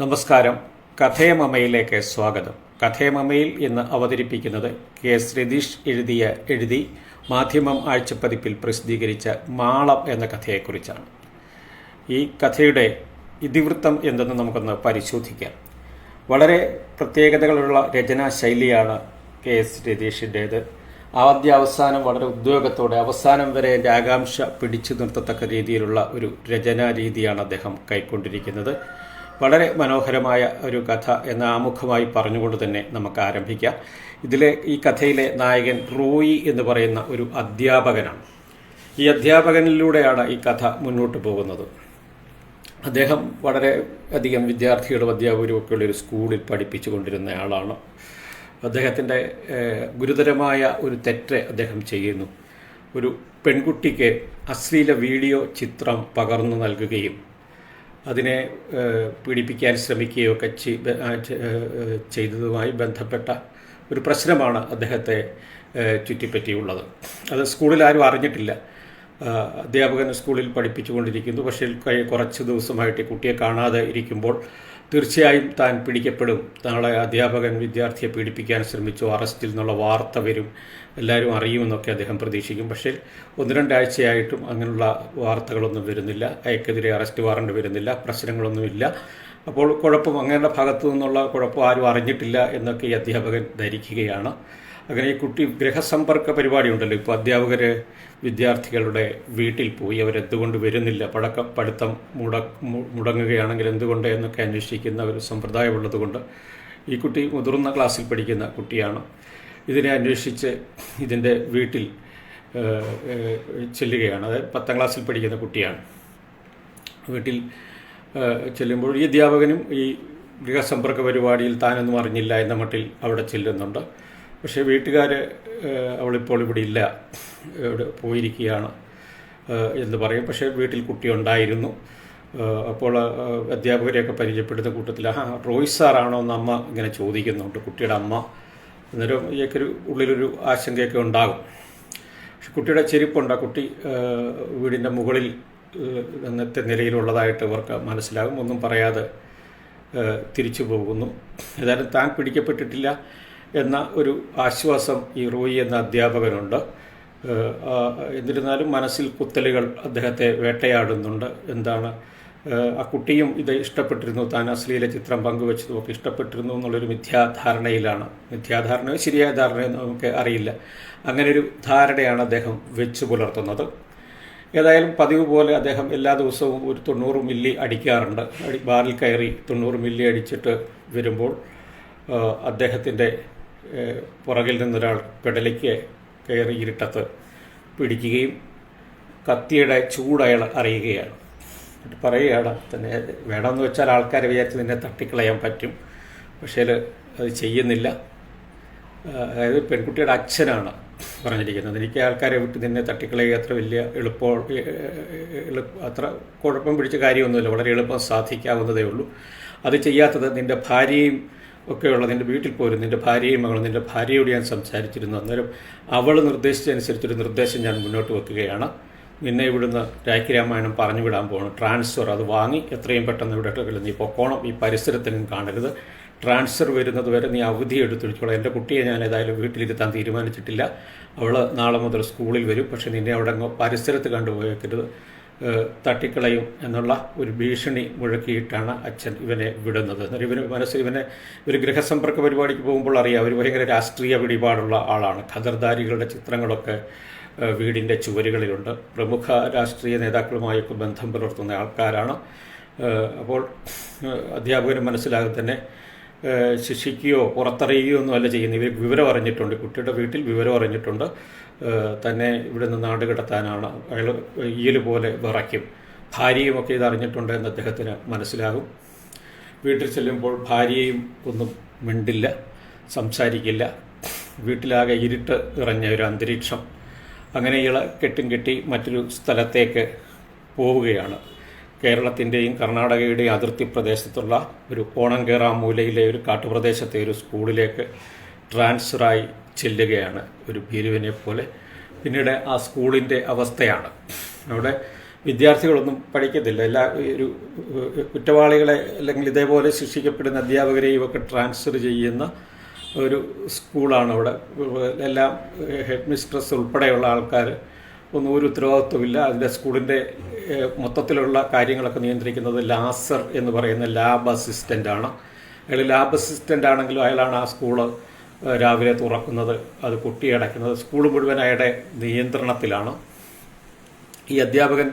നമസ്കാരം. കഥേമമയിലേക്ക് സ്വാഗതം. കഥേമമയിൽ ഇന്ന് അവതരിപ്പിക്കുന്നത് കെ ശ്രീതീഷ് രതീഷ് എഴുതിയ എഴുതി മാധ്യമം ആഴ്ചപ്പതിപ്പിൽ പ്രസിദ്ധീകരിച്ച മാളം എന്ന കഥയെക്കുറിച്ചാണ്. ഈ കഥയുടെ ഇതിവൃത്തം എന്തെന്ന് നമുക്കൊന്ന് പരിശോധിക്കാം. വളരെ പ്രത്യേകതകളുള്ള രചനാ ശൈലിയാണ് കെ എസ് രതീഷിന്റേത് ആദ്യ അവസാനം വളരെ ഉദ്യോഗത്തോടെ അവസാനം വരെ ആകാംക്ഷ പിടിച്ചു നിർത്തത്തക്ക രീതിയിലുള്ള ഒരു രചനാ രീതിയാണ് അദ്ദേഹം കൈക്കൊണ്ടിരിക്കുന്നത്. വളരെ മനോഹരമായ ഒരു കഥ എന്ന ആമുഖമായി പറഞ്ഞുകൊണ്ട് തന്നെ നമുക്ക് ആരംഭിക്കാം. ഇതിലെ ഈ കഥയിലെ നായകൻ റോയി എന്ന് പറയുന്ന ഒരു അധ്യാപകനാണ്. ഈ അധ്യാപകനിലൂടെയാണ് ഈ കഥ മുന്നോട്ട് പോകുന്നത്. അദ്ദേഹം വളരെ അധികം വിദ്യാർത്ഥികളും അധ്യാപകരും ഒക്കെയുള്ള ഒരു സ്കൂളിൽ പഠിപ്പിച്ചു കൊണ്ടിരുന്ന ആളാണ്. അദ്ദേഹത്തിന്റെ ഗുരുതരമായ ഒരു തെറ്റ് അദ്ദേഹം ചെയ്യുന്നു. ഒരു പെൺകുട്ടിക്ക് അശ്ലീല വീഡിയോ ചിത്രം പകർന്നു നൽകുകയും അതിനെ പീഡിപ്പിക്കാൻ ശ്രമിക്കുകയൊക്കെ ചെയ്- ബ- ആ, ചെ- ഏഹ്, ചെയ്തതുമായി ബന്ധപ്പെട്ട ഒരു പ്രശ്നമാണ് അദ്ദേഹത്തെ ചുറ്റിപ്പറ്റിയുള്ളത്. അത് സ്കൂളിൽ ആരും അറിഞ്ഞിട്ടില്ല. അധ്യാപകൻ സ്കൂളിൽ പഠിപ്പിച്ചുകൊണ്ടിരിക്കുന്നു. പക്ഷേ കുറച്ച് ദിവസമായിട്ട് കുട്ടിയെ കാണാതെ ഇരിക്കുമ്പോൾ തീർച്ചയായും താൻ പിടിക്കപ്പെടും. നാളെ അധ്യാപകൻ വിദ്യാർത്ഥിയെ പീഡിപ്പിക്കാൻ ശ്രമിച്ചു. അറസ്റ്റിൽ നിന്നുള്ള വാർത്ത വരും. എല്ലാവരും അറിയുമെന്നൊക്കെ അദ്ദേഹം പ്രതീക്ഷിക്കും. പക്ഷേ ഒന്ന് രണ്ടാഴ്ചയായിട്ടും അങ്ങനെയുള്ള വാർത്തകളൊന്നും വരുന്നില്ല. അയക്കെതിരെ അറസ്റ്റ് വാറണ്ട് വരുന്നില്ല. പ്രശ്നങ്ങളൊന്നുമില്ല. അപ്പോൾ കുഴപ്പം അങ്ങയുടെ ഭാഗത്തു നിന്നുള്ള കുഴപ്പം ആരും അറിഞ്ഞിട്ടില്ല എന്നൊക്കെ ഈ അധ്യാപകൻ ധരിക്കുകയാണ്. അങ്ങനെ ഈ കുട്ടി ഗൃഹസമ്പർക്ക പരിപാടി ഉണ്ടല്ലോ ഇപ്പോൾ അധ്യാപകർ വിദ്യാർത്ഥികളുടെ വീട്ടിൽ പോയി അവരെന്തുകൊണ്ട് വരുന്നില്ല? പഴക്ക പഠിത്തം മുട മുടങ്ങുകയാണെങ്കിൽ എന്തുകൊണ്ട് എന്നൊക്കെ അന്വേഷിക്കുന്ന ഒരു സമ്പ്രദായമുള്ളതുകൊണ്ട് ഈ കുട്ടി മുതിർന്ന ക്ലാസ്സിൽ പഠിക്കുന്ന കുട്ടിയാണ്. ഇതിനെ അന്വേഷിച്ച് ഇതിന്റെ വീട്ടിൽ ചെല്ലുകയാണ്. അതായത് പത്താം ക്ലാസ്സിൽ പഠിക്കുന്ന കുട്ടിയാണ്. വീട്ടിൽ ചെല്ലുമ്പോൾ ഈ അധ്യാപകനും ഈ ഗൃഹസമ്പർക്ക പരിപാടിയിൽ താനൊന്നും അറിഞ്ഞില്ല എന്ന മട്ടിൽ അവിടെ ചെല്ലുന്നുണ്ട്. പക്ഷേ വീട്ടുകാർ അവളിപ്പോൾ ഇവിടെ ഇല്ല. ഇവിടെ പോയിരിക്കുകയാണ് എന്ന് പറയും. പക്ഷേ വീട്ടിൽ കുട്ടി ഉണ്ടായിരുന്നു. അപ്പോൾ അധ്യാപകരെയൊക്കെ പരിചയപ്പെടുന്ന കൂട്ടത്തിൽ ആ റോയ് സാറാണോ? എന്ന് അമ്മ ഇങ്ങനെ ചോദിക്കുന്നുണ്ട്. കുട്ടിയുടെ അമ്മ അന്നേരം ഇയാൾക്കൊരു ഉള്ളിലൊരു ആശങ്കയൊക്കെ ഉണ്ടാകും. പക്ഷെ കുട്ടിയുടെ ചെരുപ്പുണ്ട്. ആ കുട്ടി വീടിന്റെ മുകളിൽ അന്നത്തെ നിലയിലുള്ളതായിട്ട് ഇവർക്ക് മനസ്സിലാകും. ഒന്നും പറയാതെ തിരിച്ചു പോകുന്നു. ഏതായാലും താൻ പിടിക്കപ്പെട്ടിട്ടില്ല. എന്ന ഒരു ആശ്വാസം ഈ റോയി എന്ന അധ്യാപകനുണ്ട്. എന്നിരുന്നാലും മനസ്സിൽ കുത്തലുകൾ അദ്ദേഹത്തെ വേട്ടയാടുന്നുണ്ട്. എന്താണ്? ആ കുട്ടിയും ഇത് ഇഷ്ടപ്പെട്ടിരുന്നു. താൻ അശ്ലീല ചിത്രം പങ്കുവച്ചതും ഒക്കെ ഇഷ്ടപ്പെട്ടിരുന്നു എന്നുള്ളൊരു മിഥ്യാധാരണയിലാണ്. മിഥ്യാധാരണയോ ശരിയായ ധാരണയോ നമുക്ക് അറിയില്ല. അങ്ങനെ ഒരു ധാരണയാണ് അദ്ദേഹം വെച്ചു പുലർത്തുന്നത്. ഏതായാലും പതിവ് പോലെ അദ്ദേഹം എല്ലാ ദിവസവും ഒരു തൊണ്ണൂറ് മില്ലി അടിക്കാറുണ്ട്. ബാറിൽ കയറി തൊണ്ണൂറ് മില്ലി അടിച്ചിട്ട് വരുമ്പോൾ അദ്ദേഹത്തിന്റെ പുറകിൽ നിന്നൊരാൾ പെടലിക്ക് കയറി ഇരുട്ടത്ത് പിടിക്കുകയും കത്തിയുടെ ചൂട് അയാൾ അറിയുകയാണ്. പറയുകയാണ് തന്നെ വേണമെന്ന് വെച്ചാൽ ആൾക്കാരെ വിചാരിച്ച് നിന്നെ തട്ടിക്കളയാൻ പറ്റും. പക്ഷേ അത് ചെയ്യുന്നില്ല. അതായത് പെൺകുട്ടിയുടെ അച്ഛനാണ് പറഞ്ഞിരിക്കുന്നത്. എനിക്ക് ആൾക്കാരെ വിട്ട് നിന്നെ തട്ടിക്കളയുക അത്ര വലിയ എളുപ്പ അത്ര കുഴപ്പം പിടിച്ച കാര്യമൊന്നുമില്ല. വളരെ എളുപ്പം സാധിക്കാവുന്നതേ ഉള്ളൂ. അത് ചെയ്യാത്തത് നിന്റെ ഭാര്യയും ഒക്കെയുള്ള നിന്റെ വീട്ടിൽ പോരും. നിന്റെ ഭാര്യയും മകളും നിന്റെ ഭാര്യയോട് ഞാൻ സംസാരിച്ചിരുന്നു. അന്നേരം അവൾ നിർദ്ദേശിച്ചനുസരിച്ചൊരു നിർദ്ദേശം ഞാൻ മുന്നോട്ട് വെക്കുകയാണ്. നിന്നെ ഇവിടുന്ന് രാഖി രാമായണം പറഞ്ഞു വിടാൻ പോകണം ട്രാൻസ്ഫർ അത് വാങ്ങി എത്രയും പെട്ടെന്ന് ഇവിടെ നീ പൊക്കോണം. ഈ പരിസരത്തിനും കാണരുത്. ട്രാൻസ്ഫർ വരുന്നത് വരെ നീ അവധി എടുത്തൊഴിച്ചോളാം എന്റെ കുട്ടിയെ ഞാൻ ഏതായാലും വീട്ടിലിരുത്താൻ തീരുമാനിച്ചിട്ടില്ല. അവൾ നാളെ മുതൽ സ്കൂളിൽ വരും. പക്ഷേ നിന്നെ അവിടെ പരിസരത്ത് കണ്ടുപോയേക്കരുത്. തട്ടിക്കളയും എന്നുള്ള ഒരു ഭീഷണി മുഴക്കിയിട്ടാണ് അച്ഛൻ ഇവനെ വിടുന്നത്. എന്നിട്ട് ഇവന് മനസ്സ് ഇവനെ ഒരു ഗൃഹസമ്പർക്ക പരിപാടിക്ക് പോകുമ്പോൾ അറിയാം. ഒരു ഭയങ്കര രാഷ്ട്രീയ പിടിപാടുള്ള ആളാണ്. ഖദർദാരികളുടെ ചിത്രങ്ങളൊക്കെ വീടിന്റെ ചുവരുകളിലുണ്ട്. പ്രമുഖ രാഷ്ട്രീയ നേതാക്കളുമായൊക്കെ ബന്ധം പുലർത്തുന്ന ആൾക്കാരാണ്. അപ്പോൾ ഏഹ് മനസ്സിലാകെ തന്നെ ശിക്ഷിക്കുകയോ പുറത്തറിയുകയോ ഒന്നും അല്ല ചെയ്യുന്നത്. ഇവർ വിവരം അറിഞ്ഞിട്ടുണ്ട്. കുട്ടിയുടെ വീട്ടിൽ വിവരം അറിഞ്ഞിട്ടുണ്ട്. തന്നെ ഇവിടെ നിന്ന് നാട് അയാൾ ഈയൽ പോലെ വിറയ്ക്കും. ഭാര്യയുമൊക്കെ ഇത് അറിഞ്ഞിട്ടുണ്ട് എന്ന് അദ്ദേഹത്തിന് മനസ്സിലാകും. വീട്ടിൽ ചെല്ലുമ്പോൾ ഭാര്യയും ഒന്നും മിണ്ടില്ല സംസാരിക്കില്ല. വീട്ടിലാകെ ഇരുട്ട് നിറഞ്ഞ ഒരു അന്തരീക്ഷം. അങ്ങനെ ഇള കെട്ടും കെട്ടി മറ്റൊരു സ്ഥലത്തേക്ക് പോവുകയാണ്. കേരളത്തിന്റെയും കർണാടകയുടെയും അതിർത്തി പ്രദേശത്തുള്ള ഒരു മൂലയിലെ ഒരു കാട്ടുപ്രദേശത്തെ ഒരു സ്കൂളിലേക്ക് ട്രാൻസ്ഫറായി ചെല്ലുകയാണ് ഒരു ഭീരുവിനെ പോലെ. പിന്നീട് ആ സ്കൂളിന്റെ അവസ്ഥയാണ്. അവിടെ വിദ്യാർത്ഥികളൊന്നും പഠിക്കത്തില്ല. എല്ലാ ഒരു കുറ്റവാളികളെ അല്ലെങ്കിൽ ഇതേപോലെ ശിക്ഷിക്കപ്പെടുന്ന അധ്യാപകരെയും ഒക്കെ ട്രാൻസ്ഫർ ചെയ്യുന്ന ഒരു സ്കൂളാണ് അവിടെ. എല്ലാം ഹെഡ് മിസ്ട്രസ് ഉൾപ്പെടെയുള്ള ആൾക്കാർ ഒന്നും ഒരു ഉത്തരവാദിത്വമില്ല അതിന്റെ സ്കൂളിന്റെ മൊത്തത്തിലുള്ള കാര്യങ്ങളൊക്കെ നിയന്ത്രിക്കുന്നത് ലാസർ എന്ന് പറയുന്ന ലാബ് അസിസ്റ്റന്റ് ആണ് അയാൾ ലാബ് അസിസ്റ്റന്റ് ആണെങ്കിലും അയാളാണ് ആ സ്കൂൾ രാവിലെ തുറക്കുന്നത് അത് കുട്ടിയടയ്ക്കുന്നത് സ്കൂൾ മുഴുവൻ അയാളുടെ നിയന്ത്രണത്തിലാണ്. ഈ അധ്യാപകൻ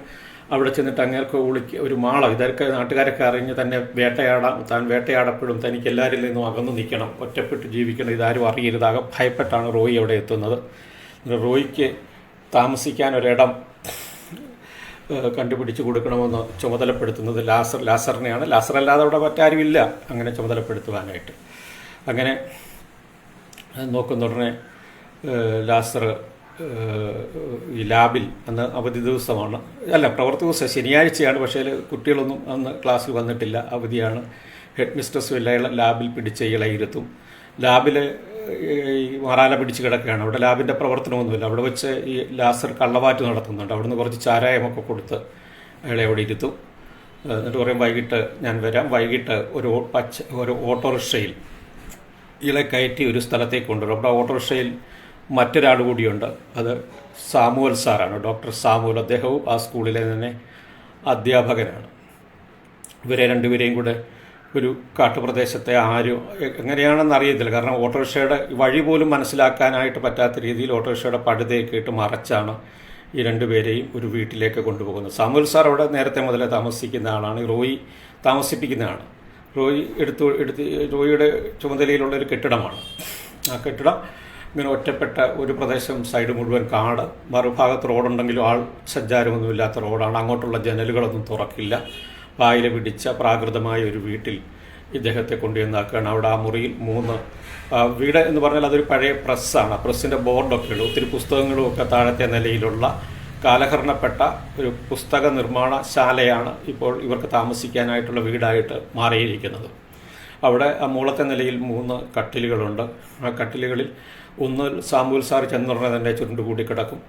അവിടെ ചെന്നിട്ട് അങ്ങേർക്ക് വിളിക്ക ഒരു മാള ഇതൊക്കെ നാട്ടുകാരൊക്കെ അറിഞ്ഞ് തന്നെ വേട്ടയാടാം താൻ വേട്ടയാടപ്പെടും തനിക്ക് എല്ലാവരിൽ നിന്നും അകന്നു നിൽക്കണം ഒറ്റപ്പെട്ട് ജീവിക്കണം ഇതാരും അറിയരുതാകെ ഭയപ്പെട്ടാണ് റോയി അവിടെ എത്തുന്നത്. റോയിക്ക് താമസിക്കാൻ ഒരിടം കണ്ടുപിടിച്ച് കൊടുക്കണമെന്ന് ചുമതലപ്പെടുത്തുന്നത് ലാസർ ലാസറിനെയാണ്. ലാസർ അല്ലാതെ അവിടെ മറ്റാരുമില്ല അങ്ങനെ ചുമതലപ്പെടുത്തുവാനായിട്ട്. അങ്ങനെ നോക്കുന്ന ഉടനെ ലാസർ ഈ ലാബിൽ അന്ന് അവധി ദിവസമാണ്. അല്ല പ്രവൃത്തി ദിവസം ശനിയാഴ്ചയാണ് പക്ഷേ കുട്ടികളൊന്നും അന്ന് ക്ലാസ്സിൽ വന്നിട്ടില്ല. അവധിയാണ്. ഹെഡ് മിസ്ട്രസും എല്ലാം ലാബിൽ പിടിച്ച് ഇളയിരുത്തും. ലാബിൽ ഈ മറാല പിടിച്ച് കിടക്കുകയാണ്. അവിടെ ലാബിന്റെ പ്രവർത്തനമൊന്നുമില്ല. അവിടെ വെച്ച് ഈ ലാസർ കള്ളവാറ്റ് നടത്തുന്നുണ്ട്. അവിടുന്ന് കുറച്ച് ചാരായമൊക്കെ കൊടുത്ത് അയാളെ അവിടെ ഇരുത്തും. എന്നിട്ട് പറയും വൈകിട്ട് ഞാൻ വരാം. വൈകിട്ട് ഒരു പച്ച ഒരു ഓട്ടോറിക്ഷയിൽ ഇളെ കയറ്റി ഒരു സ്ഥലത്തേക്ക് കൊണ്ടുവരും. അവിടെ ഓട്ടോറിക്ഷയിൽ മറ്റൊരാൾ കൂടിയുണ്ട്. അത് സാമുവൽ സാറാണ്. ഡോക്ടർ സാമുവൽ അദ്ദേഹവും ആ സ്കൂളിലെ തന്നെ അധ്യാപകനാണ് ഇവരെ രണ്ടുപേരെയും കൂടെ ഒരു കാട്ടുപ്രദേശത്തെ ആരും എങ്ങനെയാണെന്ന് അറിയത്തില്ല. കാരണം ഓട്ടോറിക്ഷയുടെ വഴി പോലും മനസ്സിലാക്കാനായിട്ട് പറ്റാത്ത രീതിയിൽ ഓട്ടോറിക്ഷയുടെ പഴുതയൊക്കെ ഇട്ട് മറച്ചാണ് ഈ രണ്ടുപേരെയും ഒരു വീട്ടിലേക്ക് കൊണ്ടുപോകുന്നത്. സാമുൽ സാർ അവിടെ നേരത്തെ മുതലേ താമസിക്കുന്ന ആളാണ്. റോയി താമസിപ്പിക്കുന്നതാണ് റോയി എടുത്തു എടുത്ത് റോയിയുടെ ചുമതലയിലുള്ള ഒരു കെട്ടിടമാണ്. ആ കെട്ടിടം ഇങ്ങനെ ഒറ്റപ്പെട്ട ഒരു പ്രദേശം സൈഡ് മുഴുവൻ കാട് മറുഭാഗത്ത് റോഡുണ്ടെങ്കിലും ആൾ സഞ്ചാരമൊന്നുമില്ലാത്ത റോഡാണ്. അങ്ങോട്ടുള്ള ജനലുകളൊന്നും തുറക്കില്ല. വായില പിടിച്ച പ്രാകൃതമായ ഒരു വീട്ടിൽ ഇദ്ദേഹത്തെ കൊണ്ടുവന്നാക്കുകയാണ്. അവിടെ ആ മുറിയിൽ മൂന്ന് വീട് എന്ന് പറഞ്ഞാൽ അതൊരു പഴയ പ്രസ്സാണ്. പ്രസ്സിന്റെ ബോർഡൊക്കെ ഉണ്ട് ഒത്തിരി പുസ്തകങ്ങളും ഒക്കെ താഴത്തെ നിലയിലുള്ള കാലഹരണപ്പെട്ട ഒരു പുസ്തക നിർമ്മാണശാലയാണ് ഇപ്പോൾ ഇവർക്ക് താമസിക്കാനായിട്ടുള്ള വീടായിട്ട് മാറിയിരിക്കുന്നത്. അവിടെ ആ മൂളത്തെ നിലയിൽ മൂന്ന് കട്ടിലുകളുണ്ട്. ആ കട്ടിലുകളിൽ ഒന്ന് സാമ്പൂൽ സാർ ചെന്നുടനെ തന്നെ ചുരുണ്ടുകൂടി കിടക്കും.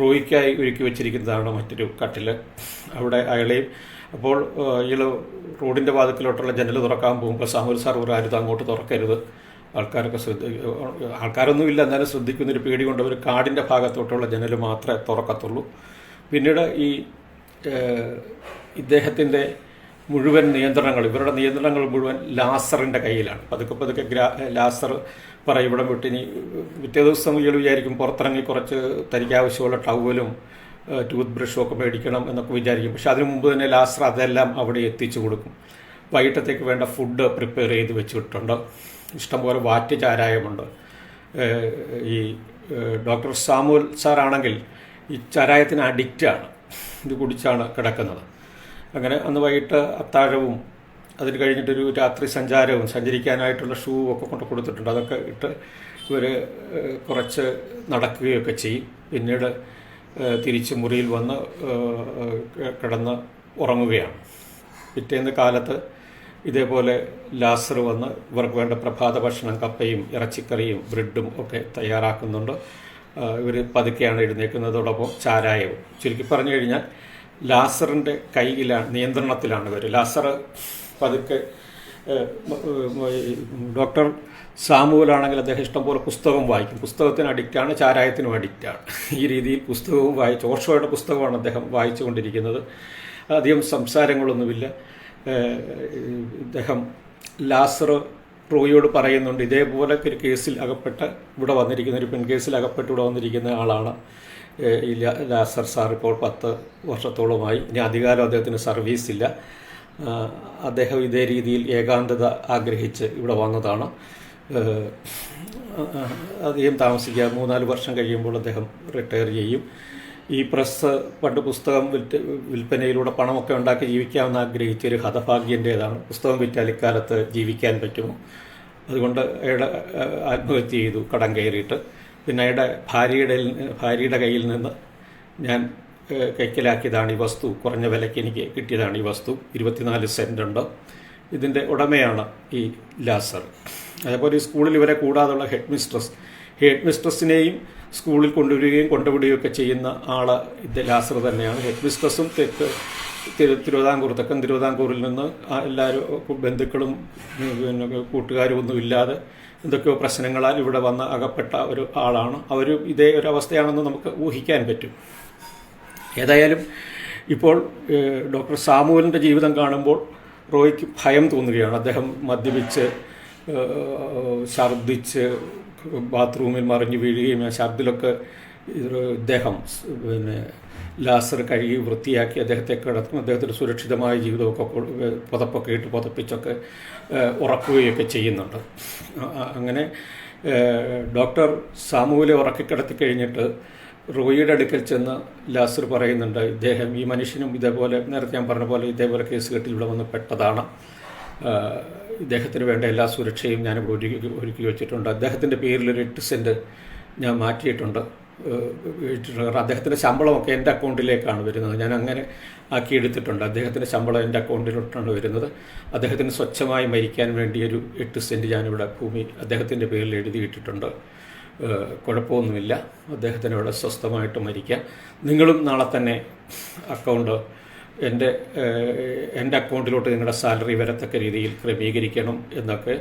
റോയിക്കായി ഒരുക്കി വെച്ചിരിക്കുന്നതാണ് മറ്റൊരു കട്ടിൽ അവിടെ അയാളെയും അപ്പോൾ ഇയാൾ റോഡിന്റെ വാതിക്കലോട്ടുള്ള ജനൽ തുറക്കാൻ പോകുമ്പോൾ സാമൂൽ സാർ ഒരു അരുത് അങ്ങോട്ട് തുറക്കരുത്. ആൾക്കാരൊക്കെ ശ്രദ്ധ ആൾക്കാരൊന്നുമില്ല എന്നാലും ശ്രദ്ധിക്കുന്നൊരു പേടി കൊണ്ട് ഒരു കാടിന്റെ ഭാഗത്തോട്ടുള്ള ജനൽ മാത്രമേ തുറക്കത്തുള്ളൂ. പിന്നീട് ഈ ഇദ്ദേഹത്തിന്റെ മുഴുവൻ നിയന്ത്രണങ്ങൾ ഇവരുടെ നിയന്ത്രണങ്ങൾ മുഴുവൻ ലാസറിന്റെ കയ്യിലാണ്. പതുക്കെ പതുക്കെ ഗ്രാ ലാസർ പറയും ഇവിടെ വിട്ടിനി പിറ്റേ ദിവസം ഇയാൾ വിചാരിക്കും പുറത്തിറങ്ങി കുറച്ച് തനിക്കാവശ്യമുള്ള ടവലും ടൂത്ത് ബ്രഷും ഒക്കെ മേടിക്കണം എന്നൊക്കെ വിചാരിക്കും. പക്ഷെ അതിനു മുമ്പ് തന്നെ ലാസർ അതെല്ലാം അവിടെ എത്തിച്ചു കൊടുക്കും. വൈകിട്ടത്തേക്ക് വേണ്ട ഫുഡ് പ്രിപ്പയർ ചെയ്ത് വെച്ചിട്ടുണ്ട്. ഇഷ്ടംപോലെ വാറ്റ് ചാരായമുണ്ട്. ഈ ഡോക്ടർ സാമുൽ സാറാണെങ്കിൽ ഈ ചാരായത്തിന് അഡിക്റ്റാണ് ഇത് കുടിച്ചാണ് കിടക്കുന്നത്. അങ്ങനെ അന്ന് വൈകിട്ട് അത്താഴവും അതിന് കഴിഞ്ഞിട്ടൊരു രാത്രി സഞ്ചാരവും സഞ്ചരിക്കാനായിട്ടുള്ള ഷൂ ഒക്കെ കൊണ്ട് കൊടുത്തിട്ടുണ്ട്. അതൊക്കെ ഇട്ട് ഇവർ കുറച്ച് നടക്കുകയൊക്കെ ചെയ്യും. പിന്നീട് തിരിച്ച് മുറിയിൽ വന്ന് കിടന്ന് ഉറങ്ങുകയാണ്. പിറ്റേന്ന് കാലത്ത് ഇതേപോലെ ലാസർ വന്ന് ഇവർക്ക് വേണ്ട പ്രഭാത ഭക്ഷണം കപ്പയും ഇറച്ചിക്കറിയും ബ്രെഡും ഒക്കെ തയ്യാറാക്കുന്നുണ്ട്. ഇവർ പതുക്കെയാണ് എഴുന്നേൽക്കുന്നതോടൊപ്പം ചാരായവും. ചുരുക്കി പറഞ്ഞു കഴിഞ്ഞാൽ ലാസറിന്റെ കയ്യിലാണ് നിയന്ത്രണത്തിലാണ് ഇവർ ലാസർ പതുക്കെ ഡോക്ടർ സാമുവലാണെങ്കിൽ അദ്ദേഹം ഇഷ്ടംപോലെ പുസ്തകം വായിക്കും. പുസ്തകത്തിന് അഡിക്റ്റാണ് ചാരായത്തിനും അഡിക്റ്റാണ് ഈ രീതിയിൽ പുസ്തകവും വായിച്ച് ഓർഷോയുടെ പുസ്തകമാണ് അദ്ദേഹം വായിച്ചുകൊണ്ടിരിക്കുന്നത്. അധികം സംസാരങ്ങളൊന്നുമില്ല. ഇദ്ദേഹം ലാസർ റോയിയോട് പറയുന്നുണ്ട് ഇതേപോലെ ഒരു കേസിൽ അകപ്പെട്ട് ഇവിടെ വന്നിരിക്കുന്ന ഒരു പെൺകേസിൽ അകപ്പെട്ട് ഇവിടെ വന്നിരിക്കുന്ന ആളാണ് ഈ ലാസർ സാർ ഇപ്പോൾ പത്ത് വർഷത്തോളമായി. ഇനി അധികാരം അദ്ദേഹത്തിന് സർവീസ് ഇല്ല. അദ്ദേഹം ഇതേ രീതിയിൽ ഏകാന്തത ആഗ്രഹിച്ച് ഇവിടെ വന്നതാണ്. അധികം താമസിക്കുക മൂന്നാൽ വർഷം കഴിയുമ്പോൾ അദ്ദേഹം റിട്ടയർ ചെയ്യും. ഈ പ്രസ് പണ്ട് പുസ്തകം വിറ്റ് വിൽപ്പനയിലൂടെ പണമൊക്കെ ഉണ്ടാക്കി ജീവിക്കാമെന്ന് ആഗ്രഹിച്ച ഒരു ഹതഭാഗ്യന്റേതാണ് പുസ്തകം വിറ്റാൽ ഇക്കാലത്ത് ജീവിക്കാൻ പറ്റുമോ? അതുകൊണ്ട് അയാളുടെ ആത്മഹത്യ ചെയ്തു കടം കയറിയിട്ട്. പിന്നെ അയാളുടെ ഭാര്യയുടെ ഭാര്യയുടെ കയ്യിൽ നിന്ന് ഞാൻ കൈക്കലാക്കിയതാണ് ഈ വസ്തു. കുറഞ്ഞ വിലയ്ക്ക് എനിക്ക് കിട്ടിയതാണ് ഈ വസ്തു. ഇരുപത്തിനാല് സെന്റ് ഉണ്ട്. ഇതിന്റെ ഉടമയാണ് ഈ ലാസർ. അതേപോലെ ഈ സ്കൂളിൽ ഇവരെ കൂടാതുള്ള ഹെഡ് മിസ്ട്രസ് ഹെഡ് മിസ്ട്രസിനെയും സ്കൂളിൽ കൊണ്ടുവരികയും കൊണ്ടുവിടുകയും ഒക്കെ ചെയ്യുന്ന ആൾ ലാസർ തന്നെയാണ്. ഹെഡ് മിസ്ട്രസും തെക്ക് തിരു- തിരുവിതാംകൂർ തെക്കൻ തിരുവിതാംകൂറിൽ നിന്ന് എല്ലാവരും ബന്ധുക്കളും പിന്നെ കൂട്ടുകാരും ഒന്നും ഇല്ലാതെ എന്തൊക്കെയോ പ്രശ്നങ്ങളാൽ ഇവിടെ വന്ന് അകപ്പെട്ട ഒരു ആളാണ്. അവർ ഇതേ ഒരു അവസ്ഥയാണെന്ന് നമുക്ക് ഊഹിക്കാൻ പറ്റും. ഏതായാലും ഇപ്പോൾ ഡോക്ടർ സാമുവലിന്റെ ജീവിതം കാണുമ്പോൾ റോയ്ക്ക് ഭയം തോന്നുകയാണ്. അദ്ദേഹം മദ്യപിച്ച് ഛർദിച്ച് ബാത്റൂമിൽ മറിഞ്ഞു വീഴുകയും ഇത് ഇദ്ദേഹം പിന്നെ ലാസർ കഴുകി വൃത്തിയാക്കി അദ്ദേഹത്തെ കിടത്തും അദ്ദേഹത്തിന് സുരക്ഷിതമായ ജീവിതമൊക്കെ പുതപ്പൊക്കെ ഇട്ട് പുതപ്പിച്ചൊക്കെ ഉറക്കുകയൊക്കെ ചെയ്യുന്നുണ്ട്. അങ്ങനെ ഡോക്ടർ സാമുവിലെ ഉറക്കിക്കിടത്തി കഴിഞ്ഞിട്ട് റോയിയുടെ അടുക്കൽ ചെന്ന് ലാസർ പറയുന്നുണ്ട് ഇദ്ദേഹം ഈ മനുഷ്യനും ഇതേപോലെ നേരത്തെ ഞാൻ പറഞ്ഞ പോലെ ഇതേപോലെ കേസ് കെട്ടിൽ ഇവിടെ വന്ന് പെട്ടതാണ്. ഇദ്ദേഹത്തിന് വേണ്ട എല്ലാ സുരക്ഷയും ഞാൻ ഇവിടെ ഒരുക്കി ഒരുക്കി വെച്ചിട്ടുണ്ട്. അദ്ദേഹത്തിന്റെ പേരിൽ ഒരു എട്ട് സെന്റ് ഞാൻ മാറ്റിയിട്ടുണ്ട്. കാരണം അദ്ദേഹത്തിന്റെ ശമ്പളമൊക്കെ എന്റെ അക്കൗണ്ടിലേക്കാണ് വരുന്നത്. ഞാൻ അങ്ങനെ ആക്കി എടുത്തിട്ടുണ്ട്. അദ്ദേഹത്തിന്റെ ശമ്പളം എന്റെ അക്കൗണ്ടിലോട്ടാണ് വരുന്നത്. അദ്ദേഹത്തിന് സ്വച്ഛമായി മരിക്കാൻ വേണ്ടി ഒരു എട്ട് സെന്റ് ഞാനിവിടെ ഭൂമി അദ്ദേഹത്തിന്റെ പേരിൽ എഴുതിയിട്ടിട്ടുണ്ട്. കുഴപ്പമൊന്നുമില്ല. അദ്ദേഹത്തിന് ഇവിടെ സ്വസ്ഥമായിട്ട് മരിക്കാം. നിങ്ങളും നാളെ തന്നെ അക്കൗണ്ട് എന്റെ എന്റെ അക്കൗണ്ടിലോട്ട് നിങ്ങളുടെ സാലറി വരത്തക്ക രീതിയിൽ ക്രമീകരിക്കണം എന്നൊക്കെ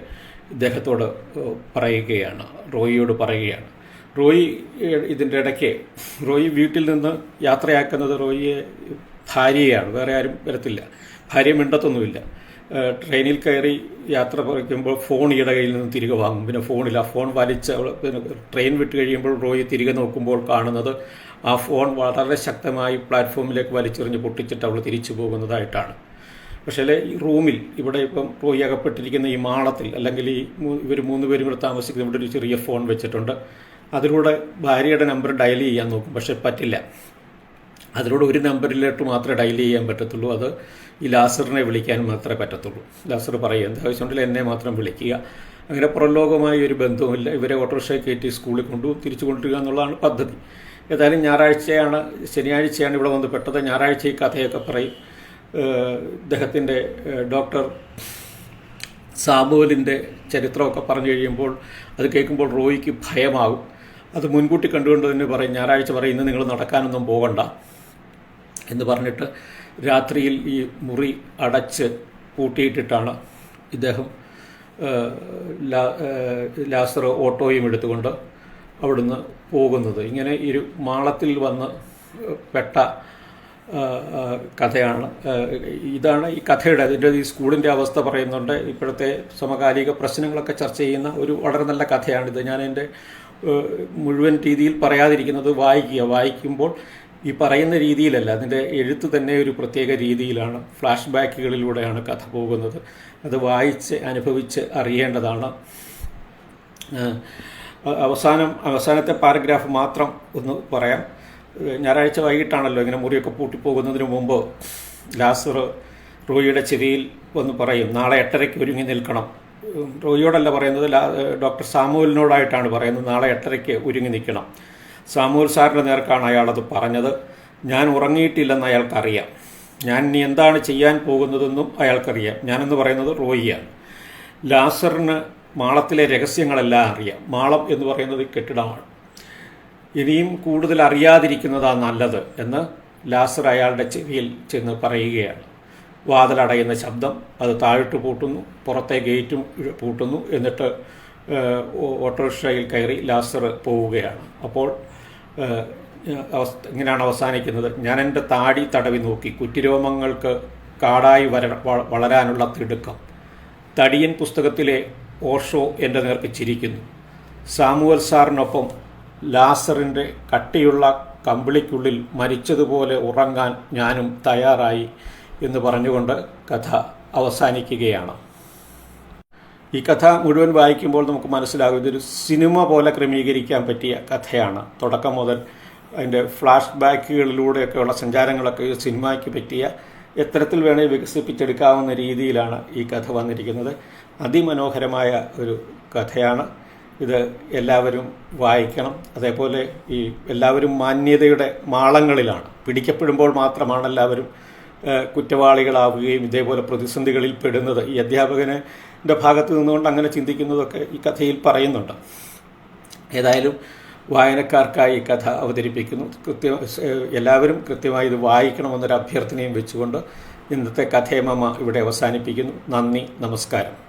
ഇദ്ദേഹത്തോട് പറയുകയാണ് റോയിയോട് പറയുകയാണ്. റോയി ഇതിന്റെ ഇടയ്ക്ക് റോയി വീട്ടിൽ നിന്ന് യാത്രയാക്കുന്നത് റോയിയെ ഭാര്യയാണ് വേറെ ആരും വരത്തില്ല. ഭാര്യ മിണ്ടത്തൊന്നുമില്ല. ട്രെയിനിൽ കയറി യാത്ര പറയുമ്പോൾ ഫോൺ ഈയുടെ കയ്യിൽ നിന്ന് തിരികെ വാങ്ങും. പിന്നെ ഫോണില്ല ഫോൺ വലിച്ച് പിന്നെ ട്രെയിൻ വിട്ട് കഴിയുമ്പോൾ റോയി തിരികെ നോക്കുമ്പോൾ കാണുന്നത് ആ ഫോൺ വളരെ ശക്തമായി പ്ലാറ്റ്ഫോമിലേക്ക് വലിച്ചെറിഞ്ഞ് പൊട്ടിച്ചിട്ട് അവൾ തിരിച്ചു പോകുന്നതായിട്ടാണ്. പക്ഷേ ഈ റൂമിൽ ഇവിടെ ഇപ്പം റോയി അകപ്പെട്ടിരിക്കുന്ന ഈ മാളത്തിൽ അല്ലെങ്കിൽ ഈ ഇവർ മൂന്ന് പേരും കൂടെ താമസിക്കുന്ന ഇവിടെ ഒരു ചെറിയ ഫോൺ വെച്ചിട്ടുണ്ട്. അതിലൂടെ ഭാര്യയുടെ നമ്പർ ഡയൽ ചെയ്യാൻ നോക്കും പക്ഷെ പറ്റില്ല. അതിലൂടെ ഒരു നമ്പറിലോട്ട് മാത്രമേ ഡയൽ ചെയ്യാൻ പറ്റത്തുള്ളൂ. അത് ഈ ലാസറിനെ വിളിക്കാൻ മാത്രമേ പറ്റത്തുള്ളൂ. ലാസർ പറയുക എന്താ ആവശ്യമുണ്ടെങ്കിൽ എന്നെ മാത്രം വിളിക്കുക. അങ്ങനെ പുറംലോകമായി ഒരു ബന്ധവുമില്ല. ഇവരെ ഓട്ടോറിക്ഷയെ കയറ്റി സ്കൂളിൽ കൊണ്ടു തിരിച്ചു കൊണ്ടുവരിക എന്നുള്ളതാണ് പദ്ധതി. ഏതായാലും ഞായറാഴ്ചയാണ് ശനിയാഴ്ചയാണ് ഇവിടെ വന്ന് പെട്ടത് ഞായറാഴ്ച ഈ കഥയൊക്കെ പറയും. ഇദ്ദേഹത്തിന്റെ ഡോക്ടർ സാമുവലിന്റെ ചരിത്രമൊക്കെ പറഞ്ഞു കഴിയുമ്പോൾ അത് കേൾക്കുമ്പോൾ റോയിക്ക് ഭയമാകും. അത് മുൻകൂട്ടി കണ്ടുകൊണ്ട് തന്നെ പറയും ഞായറാഴ്ച പറയും ഇന്ന് നിങ്ങൾ നടക്കാനൊന്നും പോകണ്ട എന്ന് പറഞ്ഞിട്ട് രാത്രിയിൽ ഈ മുറി അടച്ച് പൂട്ടിയിട്ടിട്ടാണ് ഇദ്ദേഹം ലാസർ ഓട്ടോയും എടുത്തുകൊണ്ട് അവിടുന്ന് പോകുന്നത്. ഇങ്ങനെ ഒരു മാളത്തിൽ വന്ന് പെട്ട കഥയാണ്. ഇതാണ് ഈ കഥയുടെ അതിന്റെ ഈ സ്കൂളിന്റെ അവസ്ഥ പറയുന്നുണ്ട്. ഇപ്പോഴത്തെ സമകാലിക പ്രശ്നങ്ങളൊക്കെ ചർച്ച ചെയ്യുന്ന ഒരു വളരെ നല്ല കഥയാണിത്. ഞാൻ എന്റെ മുഴുവൻ രീതിയിൽ പറയാതിരിക്കുന്നത് വായിക്കുക. വായിക്കുമ്പോൾ ഈ പറയുന്ന രീതിയിലല്ല അതിന്റെ എഴുത്ത് തന്നെ ഒരു പ്രത്യേക രീതിയിലാണ്. ഫ്ലാഷ് ബാക്കുകളിലൂടെയാണ് കഥ പോകുന്നത്. അത് വായിച്ച് അനുഭവിച്ച് അറിയേണ്ടതാണ്. അവസാനം അവസാനത്തെ പാരഗ്രാഫ് മാത്രം ഒന്ന് പറയാം. ഞായറാഴ്ച വൈകിട്ടാണല്ലോ ഇങ്ങനെ മുറിയൊക്കെ പൂട്ടിപ്പോകുന്നതിന് മുമ്പ് ലാസർ റോയിയുടെ ചെവിയിൽ വന്ന് പറയും നാളെ എട്ടരയ്ക്ക് ഒരുങ്ങി നിൽക്കണം. റോയിയോടല്ല പറയുന്നത് ഡോക്ടർ സാമുവലിനോടായിട്ടാണ് പറയുന്നത് നാളെ എട്ടരയ്ക്ക് ഒരുങ്ങി നിൽക്കണം. സാമുവൽ സാറിന്റെ നേർക്കാണ് അയാളത് പറഞ്ഞത്. ഞാൻ ഉറങ്ങിയിട്ടില്ലെന്ന് അയാൾക്കറിയാം. ഞാൻ ഇനി എന്താണ് ചെയ്യാൻ പോകുന്നതെന്നും അയാൾക്കറിയാം. ഞാനെന്ന് പറയുന്നത് റോയിയാണ്. ലാസറിന് മാളത്തിലെ രഹസ്യങ്ങളെല്ലാം അറിയാം. മാളം എന്ന് പറയുന്നത് കെട്ടിടമാണ്. ഇനിയും കൂടുതൽ അറിയാതിരിക്കുന്നതാണ് നല്ലത് എന്ന് ലാസർ അയാളുടെ ചെവിയിൽ ചെന്ന് പറയുകയാണ്. വാതിലടയുന്ന ശബ്ദം അത് താഴിട്ട് പൂട്ടുന്നു പുറത്തെ ഗേറ്റും പൂട്ടുന്നു എന്നിട്ട് ഓട്ടോറിക്ഷയിൽ കയറി ലാസർ പോവുകയാണ്. അപ്പോൾ അവസ്ഥ ഇങ്ങനെയാണ് അവസാനിക്കുന്നത്. ഞാൻ എന്റെ താടി തടവി നോക്കി. കുറ്റിരോമങ്ങൾക്ക് കാടായി വര വളരാനുള്ള തിടുക്കം. തടിയൻ പുസ്തകത്തിലെ ഓഷോ എന്റെ നേർക്ക് ചിരിക്കുന്നു സാമുവൽ സാറിനൊപ്പം ലാസറിന്റെ കട്ടിയുള്ള കമ്പിളിക്കുള്ളിൽ മരിച്ചതുപോലെ ഉറങ്ങാൻ ഞാനും തയ്യാറായി എന്ന് പറഞ്ഞുകൊണ്ട് കഥ അവസാനിക്കുകയാണ്. ഈ കഥ മുഴുവൻ വായിക്കുമ്പോൾ നമുക്ക് മനസ്സിലാകും ഇതൊരു സിനിമ പോലെ ക്രമീകരിക്കാൻ പറ്റിയ കഥയാണ്. തുടക്കം മുതൽ അതിന്റെ ഫ്ലാഷ് ബാക്കുകളിലൂടെയൊക്കെയുള്ള സഞ്ചാരങ്ങളൊക്കെ ഈ സിനിമയ്ക്ക് പറ്റിയ എത്തരത്തിൽ വേണേൽ വികസിപ്പിച്ചെടുക്കാവുന്ന രീതിയിലാണ് ഈ കഥ വന്നിരിക്കുന്നത്. അതിമനോഹരമായ ഒരു കഥയാണ്. ഇത് എല്ലാവരും വായിക്കണം. അതേപോലെ ഈ എല്ലാവരും മാന്യതയുടെ മാളങ്ങളിലാണ്. പിടിക്കപ്പെടുമ്പോൾ മാത്രമാണ് എല്ലാവരും കുറ്റവാളികളാവുകയും ഇതേപോലെ പ്രതിസന്ധികളിൽ പെടുന്നത്. ഈ അധ്യാപകനെ ഭാഗത്ത് നിന്നുകൊണ്ട് അങ്ങനെ ചിന്തിക്കുന്നതൊക്കെ ഈ കഥയിൽ പറയുന്നുണ്ട്. ഏതായാലും വായനക്കാർക്കായി ഈ കഥ അവതരിപ്പിക്കുന്നു. കൃത്യ എല്ലാവരും കൃത്യമായി ഇത് വായിക്കണമെന്നൊരു അഭ്യർത്ഥനയും വെച്ചുകൊണ്ട് ഇന്നത്തെ കഥേമമ ഇവിടെ അവസാനിപ്പിക്കുന്നു. നന്ദി നമസ്കാരം.